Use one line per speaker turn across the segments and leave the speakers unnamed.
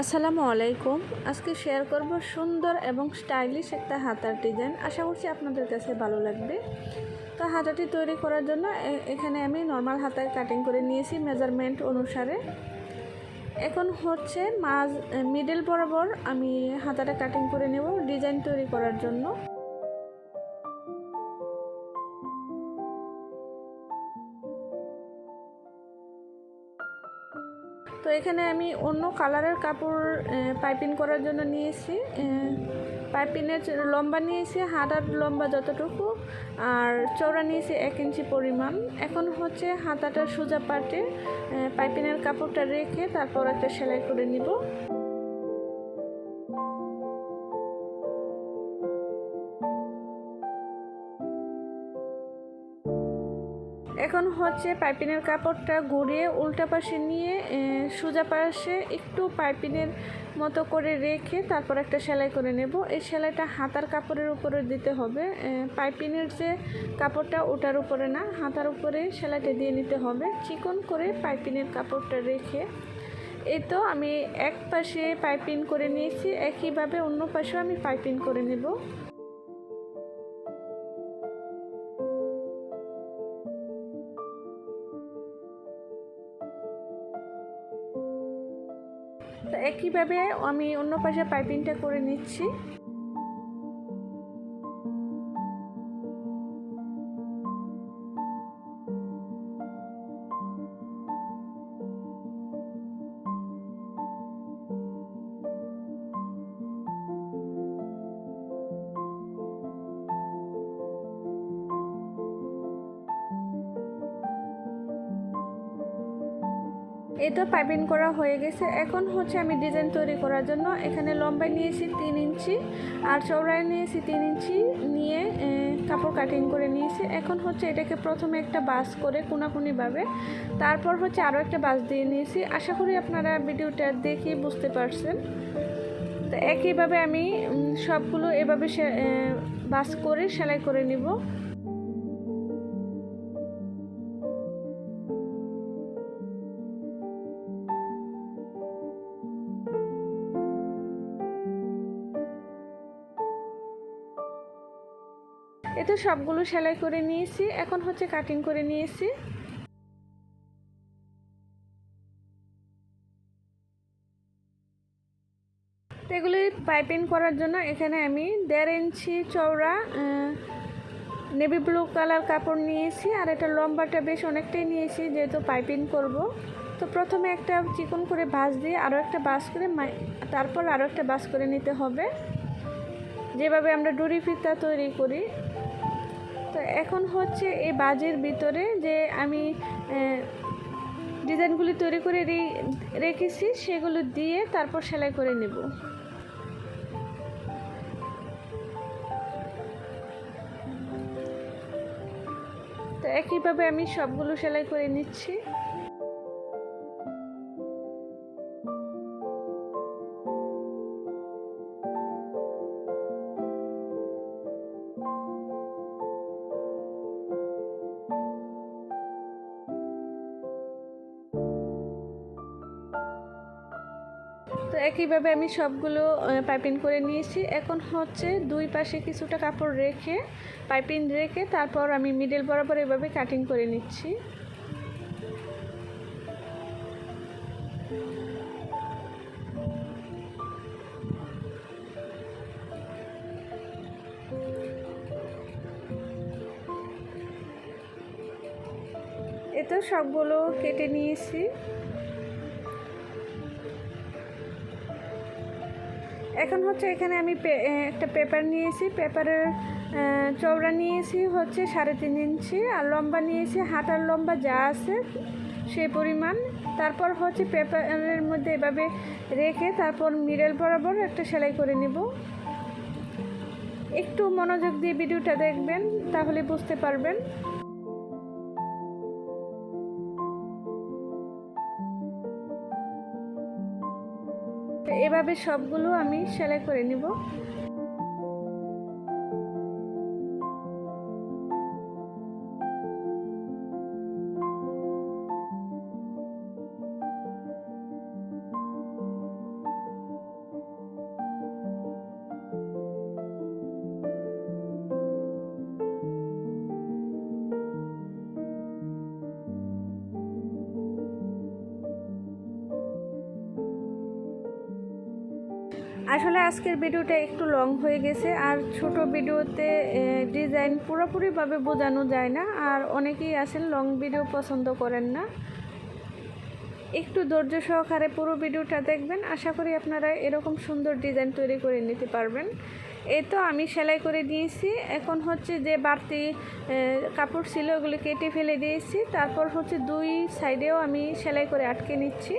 আসসালামু আলাইকুম। আজকে শেয়ার করব সুন্দর এবং স্টাইলিশ একটা হাতার ডিজাইন আশা করছি আপনাদের কাছে ভালো লাগবে। তো হাতাটি তৈরি করার জন্য এখানে আমি নর্মাল হাতায় কাটিং করে নিয়েছি মেজারমেন্ট অনুসারে। এখন হচ্ছে মাঝ মিডল বরাবর আমি হাতাটা কাটিং করে নেব ডিজাইন তৈরি করার জন্য। তো এখানে আমি অন্য কালারের কাপড় পাইপিং করার জন্য নিয়েছি। পাইপিনের লম্বা নিয়েছি হাতার লম্বা যতটুকু। আর চওড়া নিয়েছি এক ইঞ্চি পরিমাণ। এখন হচ্ছে হাতাটার সোজা পাটে পাইপিনের কাপড়টা রেখে তারপর একটা সেলাই করে নিব। এখন হচ্ছে পাইপিনের কাপড়টা ঘুরিয়ে উল্টা পাশে নিয়ে সোজা পাশে একটু পাইপিনের মতো করে রেখে তারপর একটা সেলাই করে নেব। এই সেলাইটা হাতার কাপড়ের উপরে দিতে হবে। পাইপিনের যে কাপড়টা ওটার উপরে না, হাতার উপরে সেলাইটা দিয়ে নিতে হবে। চিকন করে পাইপিনের কাপড়টা রেখে। এই তো আমি এক পাশে পাইপিন করে নিয়েছি। একইভাবে অন্য পাশেও আমি পাইপিন করে নেব। তো একইভাবে আমি অন্য পাশে পাইপিংটা করে নিচ্ছি। এই তো পাইপিং করা হয়ে গেছে। এখন হচ্ছে আমি ডিজাইন তৈরি করার জন্য এখানে লম্বায় নিয়েছি তিন ইঞ্চি আর চৌড়ায় নিয়েছি তিন ইঞ্চি নিয়ে কাপড় কাটিং করে নিয়েছি। এখন হচ্ছে এটাকে প্রথমে একটা বাস করে কোনাকুনিভাবে, তারপর হচ্ছে আরও একটা বাস দিয়ে নিয়েছি। আশা করি আপনারা ভিডিওটা দেখে বুঝতে পারছেন। তো একইভাবে আমি সবগুলো এভাবে বাস করে সেলাই করে নিব। এ তো সবগুলো সেলাই করে নিয়েছি, এখন হচ্ছে কাটিং করে নিয়েছি। এগুলি পাইপিং করার জন্য এখানে আমি দেড় ইঞ্চি চওড়া নেভি ব্লু কালার কাপড় নিয়েছি, আর এটা লম্বাটা বেশ অনেকটাই নিয়েছি যেহেতু পাইপিং করব। তো প্রথমে একটা চিকন করে ভাঁজ দিয়ে আরও একটা বাস করে তারপর আরও একটা বাস করে নিতে হবে। যেভাবে আমরা ডুরি ফিতা তৈরি করি তো এখন হচ্ছে এই বাজের ভিতরে যে আমি ডিজাইনগুলি তৈরি করে রেখেছি, সেগুলো দিয়ে তারপর সেলাই করে নেব। তো একইভাবে আমি সবগুলো সেলাই করে নিচ্ছি। একইভাবে আমি সবগুলো পাইপিং করে নিয়েছি। এখন হচ্ছে দুই পাশে কিছুটা কাপড় রেখে, পাইপিং রেখে তারপর আমি মিডল বরাবর এভাবে কাটিং করে নিচ্ছি। এ তো সবগুলো কেটে নিয়েছি। এখন হচ্ছে এখানে আমি একটা পেপার নিয়েছি। পেপারের চওড়া নিয়েছি হচ্ছে সাড়ে তিন ইঞ্চি, আর লম্বা নিয়েছি হাতার লম্বা যা আছে সেই পরিমাণ। তারপর হচ্ছে পেপারের মধ্যে এভাবে রেখে তারপর মিডল বরাবর একটা সেলাই করে নিব। একটু মনোযোগ দিয়ে ভিডিওটা দেখবেন, তাহলে বুঝতে পারবেন। এভাবে সবগুলো আমি সেলাই করে নিব। আসলে আজকের ভিডিওটা একটু লং হয়ে গেছে, আর ছোট ভিডিওতে ডিজাইন পুরোপুরিভাবে বোঝানো যায় না, আর অনেকেই আছেন লং ভিডিও পছন্দ করেন না। একটু ধৈর্য সহকারে পুরো ভিডিওটা দেখবেন, আশা করি আপনারা এরকম সুন্দর ডিজাইন তৈরি করে নিতে পারবেন। এই তো আমি সেলাই করে দিয়েছি এখন হচ্ছে যে বাড়তি কাপড় ছিল ওগুলি কেটে ফেলে দিয়েছি, তারপর হচ্ছে দুই সাইডেও আমি সেলাই করে আটকে নিচ্ছি।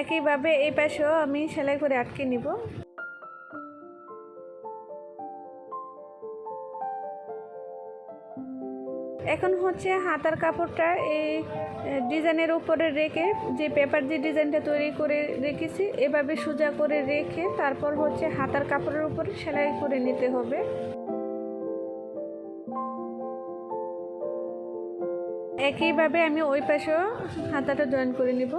একইভাবে এই পাশেও আমি সেলাই করে আটকে নিব। এখন হচ্ছে হাতার কাপড়টা এই ডিজাইনের উপরে রেখে যে পেপার যে ডিজাইনটা তৈরি করে রেখেছি, এভাবে সোজা করে রেখে তারপর হচ্ছে হাতার কাপড়ের উপরে সেলাই করে নিতে হবে। একইভাবে আমি ওই পাশেও হাতাটা জয়েন করে নিব।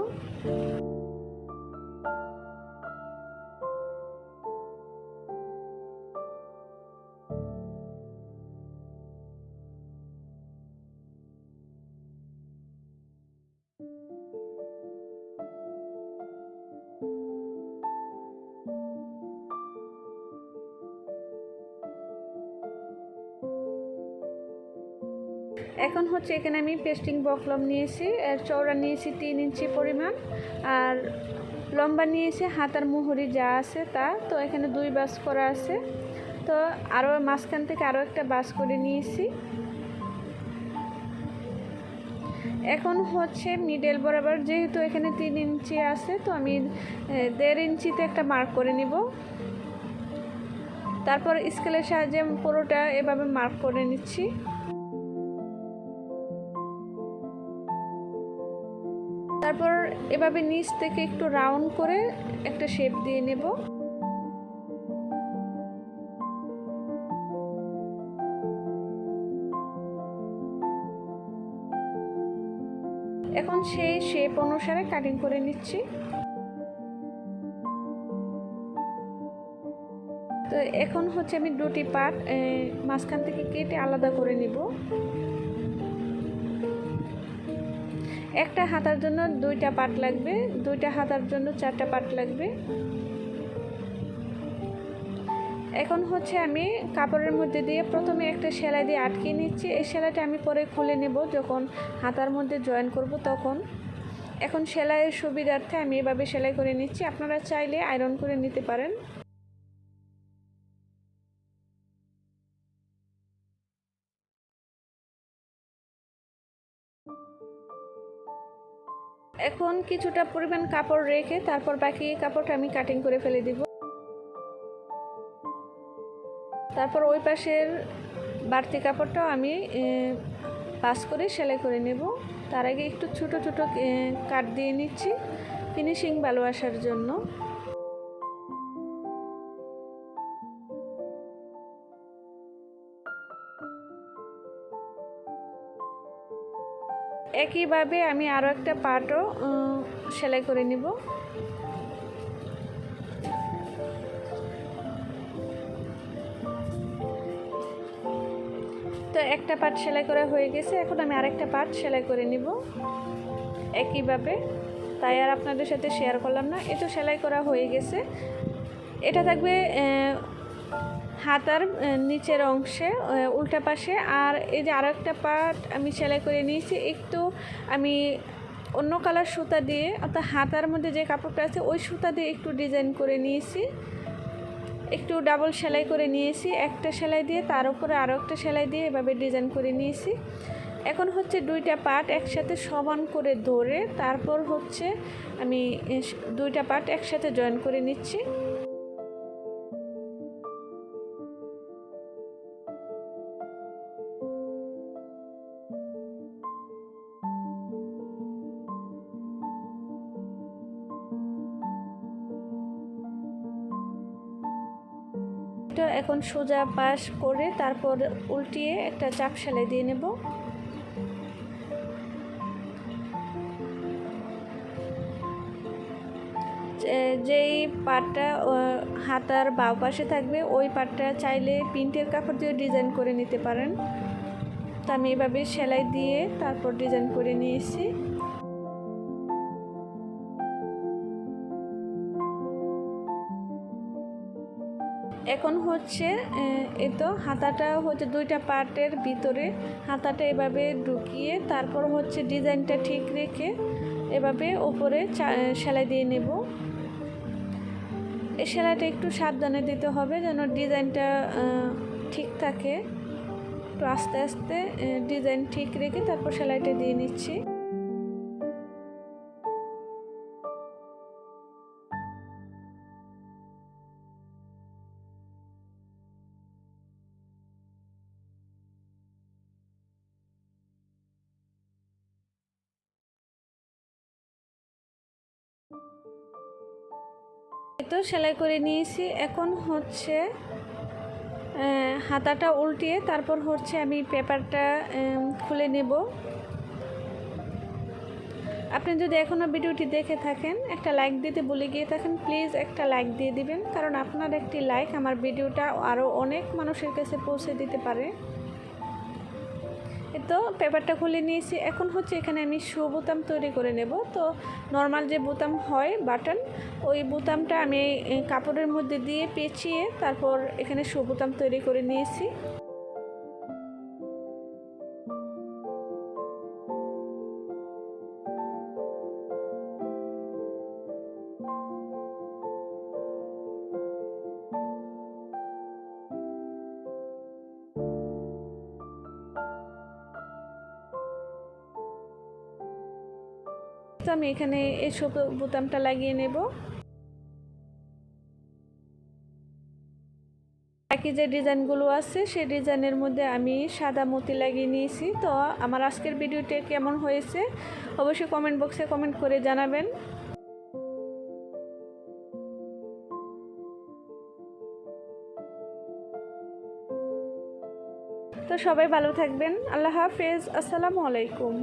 এখন হচ্ছে এখানে আমি পেস্টিং বকলম নিয়েছি আর চওড়া নিয়েছি তিন ইঞ্চি পরিমাণ, আর লম্বা নিয়েছি হাতার মুহুরি যা আছে তা। তো এখানে দুই বাস করা আছে। তো আরও মাঝখান থেকে আরও একটা বাস করে নিয়েছি। এখন হচ্ছে মিডল বরাবর যেহেতু এখানে তিন ইঞ্চি আছে, তো আমি দেড় ইঞ্চিতে একটা মার্ক করে নিব। তারপর স্কেলের সাহায্যে পুরোটা এভাবে মার্ক করে নিচ্ছি। তারপর এভাবে নিচ থেকে একটু রাউন্ড করে একটা শেপ দিয়ে নেব। এখন সেই শেপ অনুসারে কাটিং করে নিচ্ছি। তো এখন হচ্ছে আমি দুটি পার্ট মাঝখান থেকে কেটে আলাদা করে নিব। একটা হাতার জন্য দুইটা পাট লাগবে, দুইটা হাতার জন্য চারটা পাট লাগবে। এখন হচ্ছে আমি কাপড়ের মধ্যে দিয়ে প্রথমে একটা সেলাই দিয়ে আটকে নিচ্ছি। এই সেলাইটা আমি পরে খুলে নেব, যখন হাতার মধ্যে জয়েন করব তখন। এখন সেলাইয়ের সুবিধার্থে আমি এভাবে সেলাই করে নিচ্ছি। আপনারা চাইলে আয়রন করে নিতে পারেন। এখন কিছুটা পরিমাণ কাপড় রেখে তারপর বাকি কাপড়টা আমি কাটিং করে ফেলে দিব। তারপর ওই পাশের বাড়তি কাপড়টাও আমি পাস করে সেলাই করে নেব। তার আগে একটু ছোট ছোট কাট দিয়ে নিচ্ছি। ফিনিশিং ভালো আসার জন্য। একইভাবে আমি আরও একটা পার্টও সেলাই করে নিব। তো একটা পার্ট সেলাই করা হয়ে গেছে, এখন আমি আরেকটা পার্ট সেলাই করে নিব। একইভাবে, তাই আর আপনাদের সাথে শেয়ার করলাম না, এ তো সেলাই করা হয়ে গেছে। এটা থাকবে হাতার নিচের অংশে উল্টা পাশে। আর এই যে আরও একটা পার্ট আমি সেলাই করে নিয়েছি, একটু আমি অন্য কালার সুতা দিয়ে, অর্থাৎ হাতার মধ্যে যে কাপড়টা আছে, ওই সুতা দিয়ে একটু ডিজাইন করে নিয়েছি। একটু ডাবল সেলাই করে নিয়েছি, একটা সেলাই দিয়ে, তার উপরে আরও একটা সেলাই দিয়ে এভাবে ডিজাইন করে নিয়েছি। এখন হচ্ছে দুইটা পার্ট একসাথে সমান করে ধরে, তারপর হচ্ছে আমি দুইটা পার্ট একসাথে জয়েন করে নিচ্ছি। এটা এখন সোজা পাশ করে তারপর উল্টিয়ে একটা চাপ সেলাই দিয়ে নেব। যেই পাটটা হাতার বাউ পাশে থাকবে, ওই পাটটা চাইলে প্রিন্টের কাপড় দিয়ে ডিজাইন করে নিতে পারেন। তো আমি এভাবে সেলাই দিয়ে তারপর ডিজাইন করে নিয়েছি। এখন হচ্ছে এই তো হাতাটা হচ্ছে দুইটা পার্টের ভিতরে। হাতাটা এভাবে ঢুকিয়ে তারপর হচ্ছে ডিজাইনটা ঠিক রেখে এভাবে ওপরে সেলাই দিয়ে নেব। এই সেলাইটা একটু সাবধানে দিতে হবে যেন ডিজাইনটা ঠিক থাকে। একটু আস্তে আস্তে ডিজাইন ঠিক রেখে তারপর সেলাইটা দিয়ে নিচ্ছি। তো সেলাই করে নিয়েছি। এখন হচ্ছে হাতাটা উল্টিয়ে তারপর হচ্ছে আমি পেপারটা খুলে নেব। আপনি যদি এখনও ভিডিওটি দেখে থাকেন, একটা লাইক দিতে ভুলে গিয়ে থাকেন, প্লিজ একটা লাইক দিয়ে দিবেন। কারণ আপনার একটি লাইক আমার ভিডিওটা আরও অনেক মানুষের কাছে পৌঁছে দিতে পারে। তো পেপারটা খুলে নিয়েছি। এখন হচ্ছে এখানে আমি শু বোতাম তৈরি করে নেব। তো নর্মাল যে বোতাম হয় বাটন ওই বোতামটা আমি কাপড়ের মধ্যে দিয়ে পেঁচিয়ে তারপর এখানে শু বোতাম তৈরি করে নিয়েছি। তো আমি এখানে এই শু বোতামটা লাগিয়ে নেব। বাকি যে ডিজাইনগুলো আছে, সেই ডিজাইনের মধ্যে আমি সাদা মতি লাগিয়ে নিয়েছি। তো আমার আজকের ভিডিওটি কেমন হয়েছে, অবশ্যই কমেন্ট বক্সে কমেন্ট করে জানাবেন। তো সবাই ভালো থাকবেন, আল্লাহ হাফেজ, আসসালামু আলাইকুম।